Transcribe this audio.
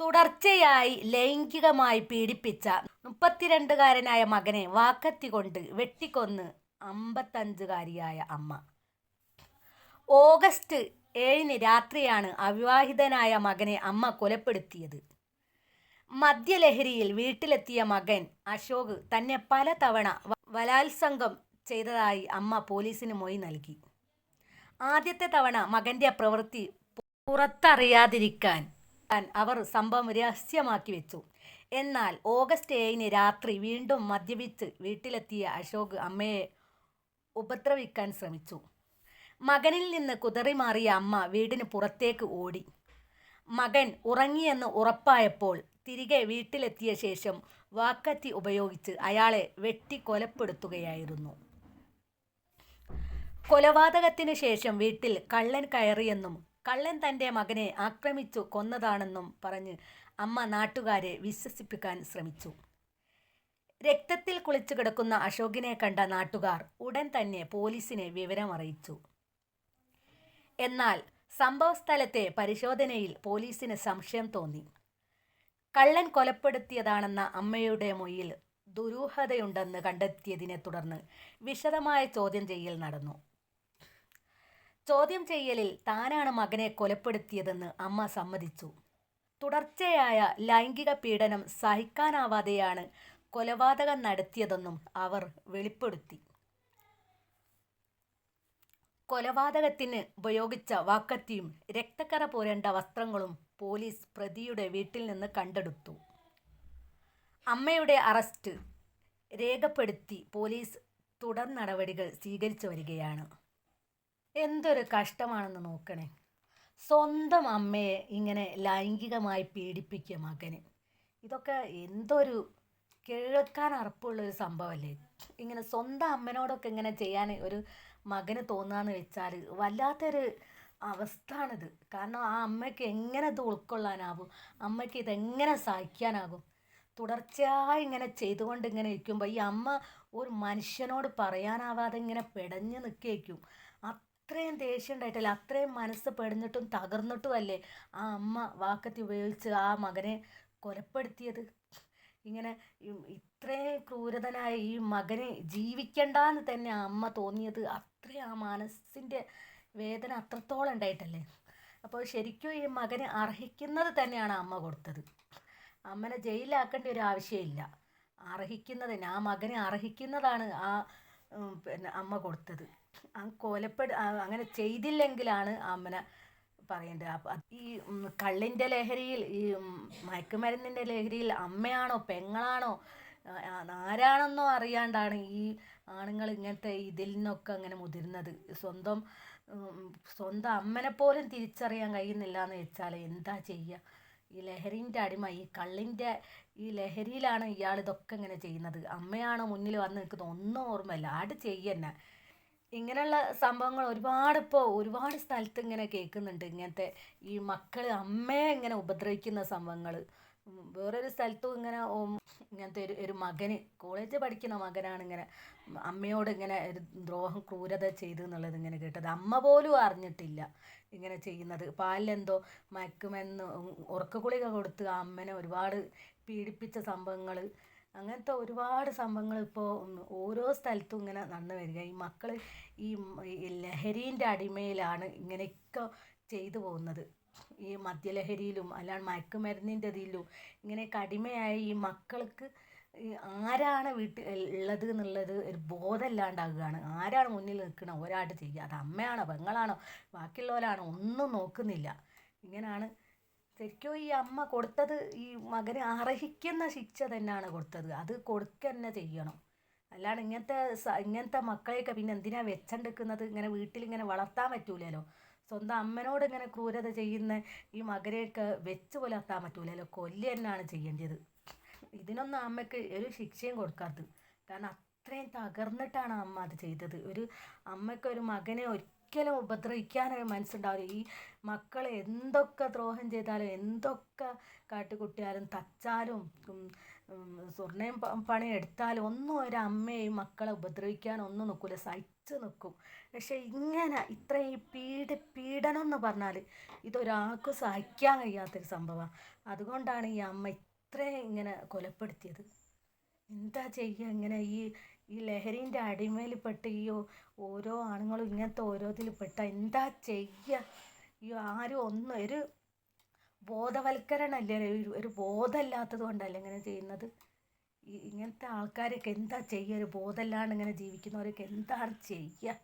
തുടർച്ചയായി ലൈംഗികമായി പീഡിപ്പിച്ച മുപ്പത്തിരണ്ടുകാരനായ മകനെ വാക്കത്തി കൊണ്ട് വെട്ടിക്കൊന്ന് അമ്പത്തഞ്ചുകാരിയായ അമ്മ. ഓഗസ്റ്റ് ഏഴിന് രാത്രിയാണ് അവിവാഹിതനായ മകനെ അമ്മ കൊലപ്പെടുത്തിയത്. മദ്യലഹരിയിൽ വീട്ടിലെത്തിയ മകൻ അശോക് തന്നെ പലതവണ തവണ ബലാത്സംഗം ചെയ്തതായി അമ്മ പോലീസിന് മൊഴി നൽകി. ആദ്യത്തെ തവണ മകന്റെ പ്രവൃത്തി പുറത്തറിയാതിരിക്കാൻ അവർ സംഭവം രഹസ്യമാക്കി വെച്ചു. എന്നാൽ ഓഗസ്റ്റ് ഏഴിന് രാത്രി വീണ്ടും മദ്യപിച്ച് വീട്ടിലെത്തിയ അശോക് അമ്മയെ ഉപദ്രവിക്കാൻ ശ്രമിച്ചു. മകനിൽ നിന്ന് കുതറിമാറിയ അമ്മ വീടിന് പുറത്തേക്ക് ഓടി. മകൻ ഉറങ്ങിയെന്ന് ഉറപ്പായപ്പോൾ തിരികെ വീട്ടിലെത്തിയ ശേഷം വാക്കത്തി ഉപയോഗിച്ച് അയാളെ വെട്ടി കൊലപ്പെടുത്തുകയായിരുന്നു. കൊലപാതകത്തിന് ശേഷം വീട്ടിൽ കള്ളൻ കയറിയെന്നും കള്ളൻ തന്റെ മകനെ ആക്രമിച്ചു കൊന്നതാണെന്നും പറഞ്ഞ് അമ്മ നാട്ടുകാരെ വിശ്വസിപ്പിക്കാൻ ശ്രമിച്ചു. രക്തത്തിൽ കുളിച്ചു കിടക്കുന്ന അശോകിനെ കണ്ട നാട്ടുകാർ ഉടൻ തന്നെ പോലീസിനെ വിവരം അറിയിച്ചു എന്നാൽ സംഭവസ്ഥലത്തെ പരിശോധനയിൽ പോലീസിന് സംശയം തോന്നി. കള്ളൻ കൊലപ്പെടുത്തിയതാണെന്ന അമ്മയുടെ മൊഴിയിൽ ദുരൂഹതയുണ്ടെന്ന് കണ്ടെത്തിയതിനെ തുടർന്ന് വിശദമായ ചോദ്യം ചെയ്യൽ നടന്നു. ചോദ്യം ചെയ്യലിൽ താനാണ് മകനെ കൊലപ്പെടുത്തിയതെന്ന് അമ്മ സമ്മതിച്ചു. തുടർച്ചയായ ലൈംഗിക പീഡനം സഹിക്കാനാവാതെയാണ് കൊലപാതകം നടത്തിയതെന്നും അവർ വെളിപ്പെടുത്തി. കൊലപാതകത്തിന് ഉപയോഗിച്ച വാക്കത്തിയും രക്തക്കറ പുരണ്ട വസ്ത്രങ്ങളും പോലീസ് പ്രതിയുടെ വീട്ടിൽ നിന്ന് കണ്ടെടുത്തു. അമ്മയുടെ അറസ്റ്റ് രേഖപ്പെടുത്തി പോലീസ് തുടർ നടപടികൾ സ്വീകരിച്ചു വരികയാണ്. എന്തൊരു കഷ്ടമാണെന്ന് നോക്കണേ. സ്വന്തം അമ്മയെ ഇങ്ങനെ ലൈംഗികമായി പീഡിപ്പിക്കുക മകന്. ഇതൊക്കെ എന്തൊരു കേൾക്കാൻ അറപ്പുള്ളൊരു സംഭവമല്ലേ ഇങ്ങനെ സ്വന്തം അമ്മനോടൊക്കെ ഇങ്ങനെ ചെയ്യാൻ ഒരു മകന് തോന്നാന്ന് വെച്ചാൽ വല്ലാത്തൊരു അവസ്ഥയാണിത് കാരണം ആ അമ്മയ്ക്ക് എങ്ങനെ ഇത് ഉൾക്കൊള്ളാനാവും അമ്മയ്ക്ക് ഇതെങ്ങനെ സഹിക്കാനാകും? തുടർച്ചയായി ഇങ്ങനെ ചെയ്തുകൊണ്ട് ഇങ്ങനെ ഇരിക്കുമ്പോൾ ഈ അമ്മ ഒരു മനുഷ്യനോട് പറയാനാവാതെ ഇങ്ങനെ പിടഞ്ഞു നിൽക്കേക്കും അത്രയും ദേഷ്യം ഉണ്ടായിട്ടല്ല? അത്രയും മനസ്സ് പെടഞ്ഞിട്ടും തകർന്നിട്ടും അല്ലേ ആ അമ്മ വാക്കത്തി ഉപയോഗിച്ച് ആ മകനെ കൊലപ്പെടുത്തിയത്? ഇങ്ങനെ ഇത്രയും ക്രൂരതനായ ഈ മകന് ജീവിക്കണ്ടെന്ന് തന്നെ ആ അമ്മ തോന്നിയത് അത്രയും ആ മനസ്സിന്റെ വേദന അത്രത്തോളം ഉണ്ടായിട്ടല്ലേ? അപ്പോൾ ശരിക്കും ഈ മകനെ അർഹിക്കുന്നത് തന്നെയാണ് അമ്മ കൊടുത്തത്. അമ്മനെ ജയിലിലാക്കേണ്ട ഒരു ആവശ്യമില്ല. അർഹിക്കുന്നതിന് ആ മകനെ അർഹിക്കുന്നതാണ് ആ പിന്നെ അമ്മ കൊടുത്തത്. കൊലപ്പെട് അങ്ങനെ ചെയ്തില്ലെങ്കിലാണ് അമ്മന പറയേണ്ടത്. അപ്പം ഈ കള്ളിന്റെ ലഹരിയിൽ ഈ മയക്കുമരുന്നിന്റെ ലഹരിയിൽ അമ്മയാണോ പെങ്ങളാണോ ആരാണെന്നോ അറിയാണ്ടാണ് ഈ ആണുങ്ങൾ ഇങ്ങനത്തെ ഇതിൽ നിന്നൊക്കെ അങ്ങനെ മുതിരുന്നത്. സ്വന്തം സ്വന്തം അമ്മനെ പോലും തിരിച്ചറിയാൻ കഴിയുന്നില്ല എന്ന് വെച്ചാൽ എന്താ ചെയ്യുക ഈ ലഹരിന്റെ അടിമ ഈ കള്ളിന്റെ ഈ ലഹരിയിലാണ് ഇയാൾ ഇതൊക്കെ ഇങ്ങനെ ചെയ്യുന്നത്. അമ്മയാണോ മുന്നിൽ വന്ന് നിൽക്കുന്നത്? ഒന്നും ഓർമ്മയില്ല. ആട് ചെയ്യന്നെ ഇങ്ങനെയുള്ള സംഭവങ്ങൾ ഒരുപാട് ഇപ്പോൾ ഒരുപാട് സ്ഥലത്ത് ഇങ്ങനെ കേൾക്കുന്നുണ്ട് ഇങ്ങനത്തെ ഈ മക്കൾ അമ്മയെ ഇങ്ങനെ ഉപദ്രവിക്കുന്ന സംഭവങ്ങൾ വേറൊരു സ്ഥലത്തും ഇങ്ങനെ ഇങ്ങനത്തെ ഒരു ഒരു മകന് കോളേജിൽ പഠിക്കുന്ന മകനാണ് ഇങ്ങനെ അമ്മയോട് ഇങ്ങനെ ഒരു ദ്രോഹം ക്രൂരത ചെയ്തു എന്നുള്ളത് ഇങ്ങനെ കേട്ടത്. അമ്മ പോലും അറിഞ്ഞിട്ടില്ല ഇങ്ങനെ ചെയ്യുന്നത്. പാലിലെന്തോ മയക്കുമെന്ന് ഉറക്കഗുളിക കൊടുത്ത് ആ അമ്മനെ ഒരുപാട് പീഡിപ്പിച്ച സംഭവങ്ങൾ അങ്ങനത്തെ ഒരുപാട് സംഭവങ്ങൾ ഇപ്പോൾ ഓരോ സ്ഥലത്തും ഇങ്ങനെ നടന്നു വരിക. ഈ മക്കൾ ഈ ലഹരീന്റെ അടിമയിലാണ് ഇങ്ങനെയൊക്കെ ചെയ്തു പോകുന്നത്. ഈ മദ്യലഹരിയിലും അല്ലാണ്ട് മയക്കുമരുന്നിന്റെ ഇതിലും ഇങ്ങനെയൊക്കെ അടിമയായ ഈ മക്കൾക്ക് ആരാണ് വീട്ടിൽ ഉള്ളത് എന്നുള്ളത് ഒരു ബോധമില്ലാണ്ടാകുകയാണ്. ആരാണ് മുന്നിൽ നിൽക്കണം ഒരാട്ട് ചെയ്യുക. അത് അമ്മയാണോ പെങ്ങളാണോ ബാക്കിയുള്ളവരാണോ ഒന്നും നോക്കുന്നില്ല. ഇങ്ങനെയാണ് ശരിക്കും ഈ അമ്മ കൊടുത്തത് ഈ മകന് അർഹിക്കുന്ന ശിക്ഷ തന്നെയാണ് കൊടുത്തത്. അത് കൊടുക്കുക തന്നെ ചെയ്യണം. അല്ലാണ്ട് ഇങ്ങനത്തെ ഇങ്ങനത്തെ മക്കളെയൊക്കെ പിന്നെ എന്തിനാ വെച്ചെടുക്കുന്നത്? ഇങ്ങനെ വീട്ടിൽ ഇങ്ങനെ വളർത്താൻ പറ്റൂലല്ലോ. സ്വന്തം അമ്മനോട് ഇങ്ങനെ ക്രൂരത ചെയ്യുന്ന ഈ മകനെയൊക്കെ വെച്ച് പുലർത്താൻ പറ്റൂലല്ലോ. കൊല്ലി തന്നെയാണ് ചെയ്യേണ്ടത്. ഇതിനൊന്നും അമ്മയ്ക്ക് ഒരു ശിക്ഷയും കൊടുക്കാത്തത്. കാരണം അത്രയും തകർന്നിട്ടാണ് അമ്മ അത് ചെയ്തത്. ഒരു അമ്മയ്ക്ക് ഒരു മകനെ ഒരിക്കലും ഉപദ്രവിക്കാനൊരു മനസ്സുണ്ടാവില്ല. ഈ മക്കളെ എന്തൊക്കെ ദ്രോഹം ചെയ്താലും എന്തൊക്കെ കാട്ടിക്കുട്ടിയാലും തച്ചാലും സ്വർണയും പ- എടുത്താലും ഒന്നും ഒരു അമ്മയെയും മക്കളെ ഉപദ്രവിക്കാൻ ഒന്നും നിൽക്കില്ല സഹിച്ച് നിൽക്കും. പക്ഷെ ഇങ്ങനെ ഇത്രയും പീഡ പീഡനം എന്ന് പറഞ്ഞാൽ ഇതൊരാൾക്കും സഹിക്കാൻ കഴിയാത്തൊരു സംഭവമാണ്. അതുകൊണ്ടാണ് ഈ അമ്മ ഇത്രയും ഇങ്ങനെ കൊലപ്പെടുത്തിയത്. എന്താ ചെയ്യുക? ഇങ്ങനെ ഈ ഈ ലഹരീന്റെ അടിമയിൽ പെട്ട് ഈ ഓരോ ആണുങ്ങളും ഇങ്ങനത്തെ ഓരോതിൽ പെട്ട എന്താ ചെയ്യുക ഈ ആരും ഒന്നും ഒരു ബോധവൽക്കരണമല്ലേ ഒരു ബോധമില്ലാത്തത് കൊണ്ടല്ലേ ഇങ്ങനെ ചെയ്യുന്നത്? ഇങ്ങനത്തെ ആൾക്കാരൊക്കെ എന്താ ചെയ്യുക ഒരു ബോധമില്ലാണ്ട് ഇങ്ങനെ ജീവിക്കുന്നവരൊക്കെ എന്താണ് ചെയ്യുക